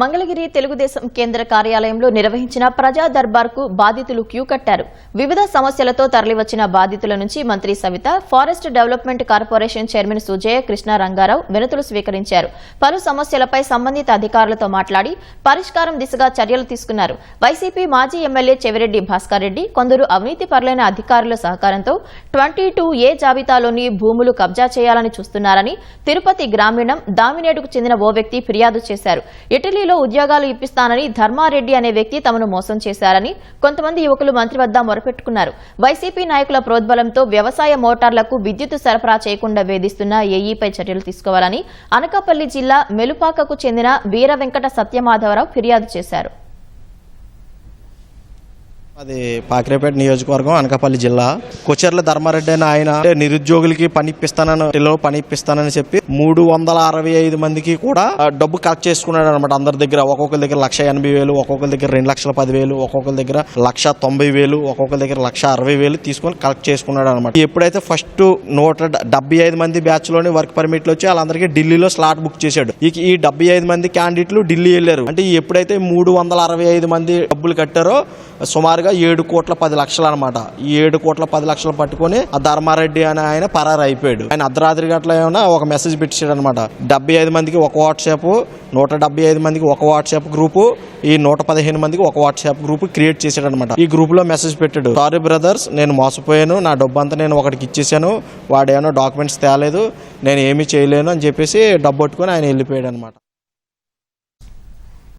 మంగళగిరి తెలుగుదేశం కేంద్ర కార్యాలయంలో నిర్వహించిన ప్రజా దర్బార్కు బాధితులు క్యూ కట్టారు. వివిధ సమస్యలతో తరలివచ్చిన బాధితుల నుంచి మంత్రి Savitha forest development corporation chairman Sujaya Krishna Rangarao వినతులు స్వీకరించారు. పలు సమస్యలపై సంబంధిత అధికారులతో మాట్లాడి పరిష్కారం దిశగా చర్యలు తీసుకున్నారు. వైసీపీ మాజీ ఎమ్మెల్యే చెవిరెడ్డి భాస్కర్ రెడ్డి కొందరు అవినీతి పరులైన అధికారుల సహకారంతో ట్వంటీ టూ ఏ జాబితాలోని భూములు కబ్జా చేయాలని చూస్తున్నారని తిరుపతి గ్రామీణం దామినేడుకు చెందిన ఓ వ్యక్తి ఫిర్యాదు చేశారు. ఇటలీ ఇటలీలో ఉద్యోగాలు ఇప్పిస్తానని ధర్మారెడ్డి అనే వ్యక్తి తమను మోసం చేశారని కొంతమంది యువకులు మంత్రి వద్ద మొరపెట్టుకున్నారు. వైసీపీ నాయకుల ప్రోద్బలంతో వ్యవసాయ మోటార్లకు విద్యుత్ సరఫరా చేయకుండా వేధిస్తున్న ఏఈపై చర్యలు తీసుకోవాలని అనకాపల్లి జిల్లా మెలుపాకకు చెందిన వీర వెంకట సత్యమాధవరావు ఫిర్యాదు చేశారు. అది పాకిరేపేట నియోజకవర్గం అనకాపల్లి జిల్లా. కొచెర్ల ధర్మారెడ్డి అని ఆయన నిరుద్యోగులకి పని ఇప్పిస్తానని పని ఇప్పిస్తానని చెప్పి మూడు వందల అరవై ఐదు మందికి కూడా డబ్బు కలెక్ట్ చేసుకున్నాడు అనమాట అందరి దగ్గర ఒక్కొక్కరి దగ్గర లక్ష ఎనభై వేలు ఒక్కొక్కరి దగ్గర రెండు లక్షల పదివేలు ఒక్కొక్కరి దగ్గర లక్ష తొంభై వేలు ఒక్కొక్కరి దగ్గర లక్ష అరవై వేలు తీసుకొని కలెక్ట్ చేసుకున్నాడు అనమాట ఎప్పుడైతే ఫస్ట్ నూట డెబ్బై ఐదు మంది బ్యాచ్లోని వర్క్ పర్మిట్లు వచ్చి వాళ్ళందరికీ ఢిల్లీలో స్లాట్ బుక్ చేశాడు. ఇక ఈ డెబ్బై ఐదు మంది క్యాండిడేట్లు ఢిల్లీ వెళ్ళారు. అంటే ఎప్పుడైతే మూడు వందల అరవై ఐదు మంది డబ్బులు కట్టారో సుమారుగా ఏడు కోట్ల పది లక్షలు అనమాట ఈ ఏడు కోట్ల పది లక్షలు పట్టుకొని ఆ ధర్మారెడ్డి అని ఆయన పరారు అయిపోయాడు. ఆయన అర్ధరాత్రి గట్ల ఏమైనా ఒక మెసేజ్ పెట్టాడు అనమాట డెబ్బై ఐదు మందికి ఒక వాట్సాప్ నూట డెబ్బై ఐదు మందికి ఒక వాట్సాప్ గ్రూపు ఈ నూట పదిహేను మందికి ఒక వాట్సాప్ గ్రూప్ క్రియేట్ చేశాడు అనమాట ఈ గ్రూప్లో మెసేజ్ పెట్టాడు. సారీ బ్రదర్స్ నేను మోసపోయాను. నా డబ్బు అంతా నేను ఒకటికి ఇచ్చేసాను. వాడేమో డాక్యుమెంట్స్ తేలేదు. నేను ఏమీ చేయలేను అని చెప్పేసి డబ్బు పట్టుకొని ఆయన వెళ్ళిపోయాడు అనమాట